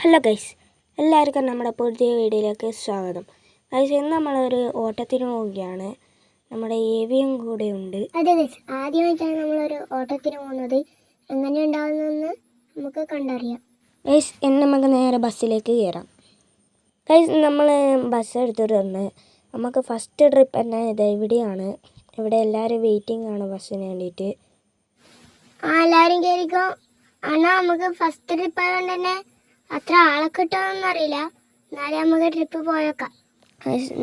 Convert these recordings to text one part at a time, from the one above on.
Hello guys എല്ലാവർക്കും നമ്മുടെ പുതിയ വീഡിയോയിലേക്ക് സ്വാഗതം. ഗൈസ് ഇന്ന് നമ്മളൊരു ഓട്ടത്തിന് പോവുകയാണ്. നമ്മുടെ ഏവിയും കൂടെ ഉണ്ട്. അതെ ഗൈസ് ആദ്യമായിട്ടാണ് നമ്മളൊരു ഓട്ടത്തിന് പോകുന്നത്. എങ്ങനെ ഉണ്ടാകുന്നതെന്ന് നമുക്ക് കണ്ടറിയാം. ഗൈസ് ഇന്ന് നമുക്ക് നേരെ ബസ്സിലേക്ക് കയറാം. ഗൈസ് നമ്മൾ ബസ് എടുത്തിട്ട് വന്ന് നമുക്ക് ഫസ്റ്റ് ട്രിപ്പ് തന്നെ ഇത് ഇവിടെയാണ്. ഇവിടെ എല്ലാവരും വെയിറ്റിംഗ് ആണ് ബസ്സിന് വേണ്ടിയിട്ട്. എല്ലാവരും കയറിക്കോ എന്നാൽ നമുക്ക് ഫസ്റ്റ് ട്രിപ്പ് ആയതുകൊണ്ട് തന്നെ അത്ര ആളെ കിട്ടുമെന്നൊന്നും അറിയില്ല. എന്നാലും നമുക്ക് ട്രിപ്പ് പോയേക്കാം.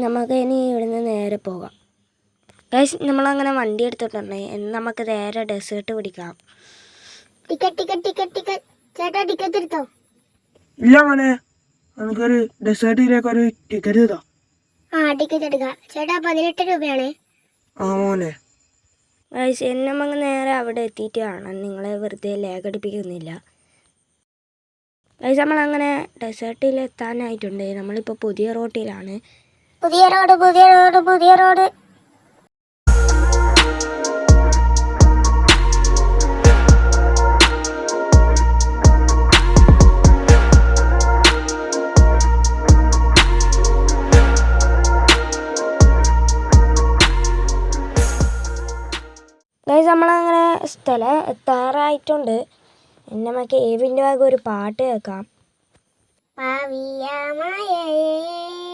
നമുക്ക് ഇനി ഇവിടുന്ന് നേരെ പോകാം. ഗൈസ് നമ്മളങ്ങനെ വണ്ടി എടുത്തിട്ടുണ്ട് ഇനി നമുക്ക് നേരെ ഡെസേർട്ട് പിടിക്കാം. ടിക്കറ്റ് ടിക്കറ്റ് ടിക്കറ്റ് ടിക്കറ്റ് ചേട്ടാ ടിക്കറ്റ് എടുത്തോ? ഇല്ല മോനെ. നമുക്കൊരു ഡെസേർട്ടിലേക്ക് ഒരു ടിക്കറ്റ് എടുത്തോ ആ ടിക്കറ്റ് എടുക്കാം. ചേട്ടാ പതിനെട്ട് രൂപയാണ്. ആ മോനെ. ഗൈസ് എന്നെ നമുക്ക് നേരെ അവിടെ എത്തിയിട്ട് കാണാം. നിങ്ങളെ വെറുതെ ലേഖടിപ്പിക്കുന്നില്ല ഗൈസ് നമ്മളങ്ങനെ ഡെസേർട്ടിൽ എത്താനായിട്ടുണ്ട് നമ്മളിപ്പോൾ പുതിയ റോട്ടിലാണ്. പുതിയ റോഡ് പുതിയ റോഡ് പുതിയ റോഡ്. ഗൈസ് നമ്മളങ്ങനെ സ്ഥലം എത്താറായിട്ടുണ്ട്. ഇനി നമുക്ക് ഏവിന്റെ ഭാഗം ഒരു പാട്ട് കേൾക്കാം. പാവിയമായേ ഈ